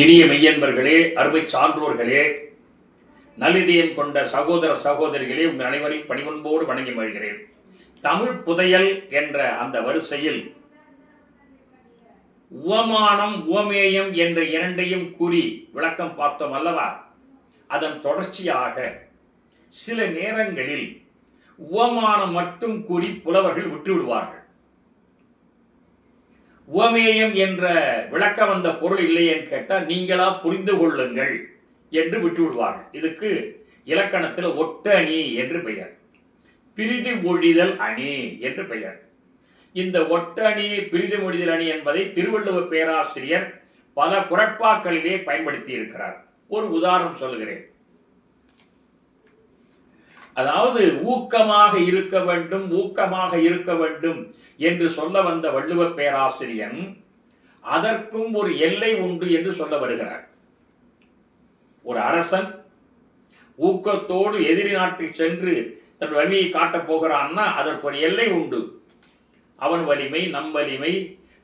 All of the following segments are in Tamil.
இனிய மெய்யன்பர்களே அருமை சான்றோர்களே நல்லிதயம் கொண்ட சகோதர சகோதரிகளே உங்கள் அனைவரையும் பணிவன்போடு வணங்கி மகிழ்கிறேன். தமிழ் புதையல் என்ற அந்த வரிசையில் உவமானம் உவமேயம் என்ற இரண்டையும் கூறி விளக்கம் பார்த்தோம் அல்லவா? அதன் தொடர்ச்சியாக சில நேரங்களில் உவமானம் மட்டும் கூறி புலவர்கள் விட்டுவிடுவார்கள். உவமேயம் என்ற விளக்க வந்த பொருள் இல்லையேன்னு கேட்டால் நீங்களா புரிந்து கொள்ளுங்கள் என்று விட்டுவிடுவார்கள். இதுக்கு இலக்கணத்தில் ஒட்ட அணி என்று பெயர். பிரிதி ஒழிதல் அணி என்று பெயர். இந்த ஒட்டணி பிரிதி ஒழிதல் அணி என்பதை திருவள்ளுவர் பேராசிரியர் பல குரட்பாக்களிலே பயன்படுத்தி இருக்கிறார் ஒரு உதாரணம் சொல்லுகிறேன். அதாவது ஊக்கமாக இருக்க வேண்டும் ஊக்கமாக இருக்க வேண்டும் என்று சொல்ல வந்த வள்ளுவ பேராசிரியன் அதற்கும் ஒரு எல்லை உண்டு என்று சொல்ல வருகிறார். ஒரு அரசன் ஊக்கத்தோடு எதிரி நாட்டில் சென்று தன் வலிமையை காட்டப் போகிறான்னா அதற்கு ஒரு எல்லை உண்டு. அவன் வலிமை நம் வலிமை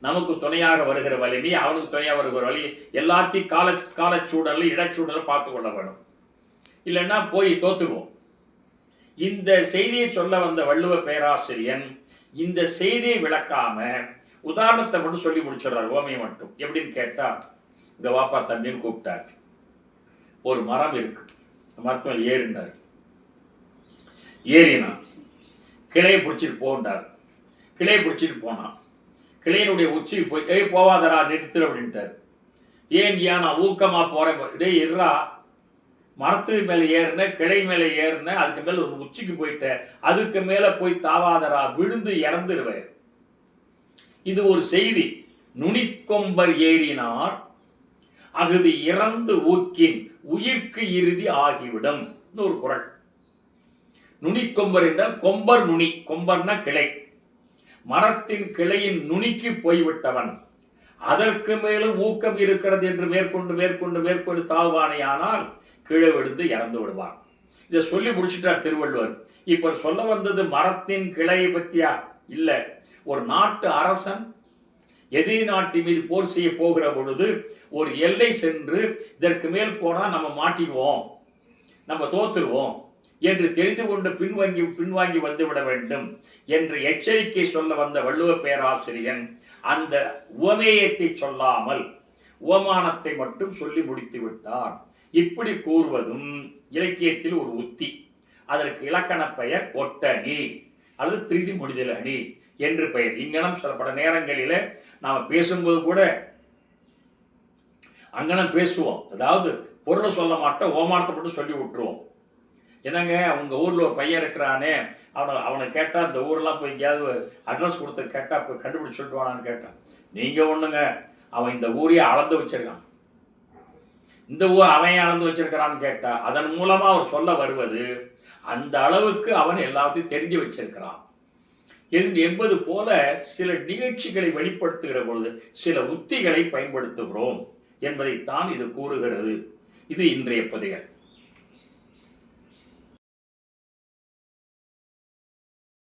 நமக்கு துணையாக வருகிற வலிமை அவனுக்கு துணையாக வருகிற வலி எல்லாத்தையும் கால காலச்சூழல் இடச்சூழல் பார்த்து கொள்ள வேணும். இல்லைன்னா போய் தோத்துருவோம். இந்த செய்தியை சொல்ல வந்த வள்ளுவ பேராசிரியன் இந்த செய்தியை விளக்காம உதாரணத்தை மட்டும் சொல்லி முடிச்சிடுறார் ஓமையை மட்டும். எப்படின்னு கேட்டா இங்க வாப்பா தம்பின்னு கூப்பிட்டார். ஒரு மரம் இருக்கு. மரத்து ஏறினார். ஏறினான் கிளையை பிடிச்சிட்டு போன்றார். கிளையை பிடிச்சிட்டு போனான் கிளையினுடைய உச்சிக்கு போய் ஏய் போவாதரா நிறுத்து அப்படின்ட்டார். ஏன் ஏன் நான் ஊக்கமாக போகிறேன் டேய் இருறா மரத்து மேலே ஏறின கிளை மேலே ஏறின அதுக்கு மேலே ஒரு உச்சிக்கு போயிட்டேன் அதுக்கு மேலே போய் தாவாதரா விழுந்து இறந்துருவேன் இது ஒரு செய்தி. நுனிக்கொம்பர் ஏறினார் அகுது இறந்து ஊக்கின் உயிர்க்கு இறுதி ஆகிவிடும். ஒரு குரல். நுனிக்கொம்பர் என்றால் கொம்பர் நுனி. கொம்பர்னா கிளை. மரத்தின் கிளையின் நுனிக்கு போய்விட்டவன். அதற்கு மேலும் ஊக்கம் இருக்கிறது என்று மேற்கொண்டு மேற்கொண்டு மேற்கொண்டு தாவானையானால் கீழே விழுந்து இறந்து விடுவான். இதை சொல்லி முடிச்சிட்டார் திருவள்ளுவர். இப்ப சொல்ல வந்தது மரத்தின் கிளையை பத்தியா? இல்ல. ஒரு நாட்டு அரசன் எதிரி நாட்டு மீது போர் செய்ய போகிற பொழுது ஒரு எல்லை சென்று இதற்கு மேல் போனா நம்ம மாட்டிக்குவோம். நம்ம தோத்துருவோம். என்று தெரிந்து கொண்டு பின்வாங்கி பின்வாங்கி வந்துவிட வேண்டும் என்று எச்சரிக்கை சொல்ல வந்த வள்ளுவ பேராசிரியன் அந்த உவமேயத்தை சொல்லாமல் உவமானத்தை மட்டும் சொல்லி முடித்து விட்டார். இப்படி கூறுவதும் இலக்கியத்தில் ஒரு உத்தி. அதற்கு இலக்கண பெயர் ஒட்டணி அல்லது பிரிதி முடிதல் அணி என்று பெயர். இங்கனம் சில பல நேரங்களில் நாம் பேசும்போது கூட அங்கனம் பேசுவோம். அதாவது பொருளை சொல்ல மாட்டோம் ஓமானத்தை மட்டும் சொல்லி விட்டுருவோம். என்னங்க அவங்க ஊரில் ஒரு பையன் இருக்கிறானே அவனை அவனை கேட்டால் இந்த ஊரெலாம் போய் எங்கேயாவது அட்ரஸ் கொடுத்து கேட்டால் போய் கண்டுபிடிச்சி சொல்லிட்டு கேட்டான். நீங்கள் ஒன்றுங்க அவன் இந்த ஊரையே அளந்து வச்சிருக்கான். இந்த ஊர் அவன் அளந்து வச்சிருக்கிறான்னு கேட்டால் அதன் மூலமாக அவர் சொல்ல வருவது அந்த அளவுக்கு அவன் எல்லாத்தையும் தெரிஞ்சு வச்சிருக்கிறான். எது என்பது போல சில நிகழ்ச்சிகளை வெளிப்படுத்துகிற பொழுது சில உத்திகளை பயன்படுத்துகிறோம் என்பதைத்தான் இது கூறுகிறது. இது இன்றைய பதிகள்.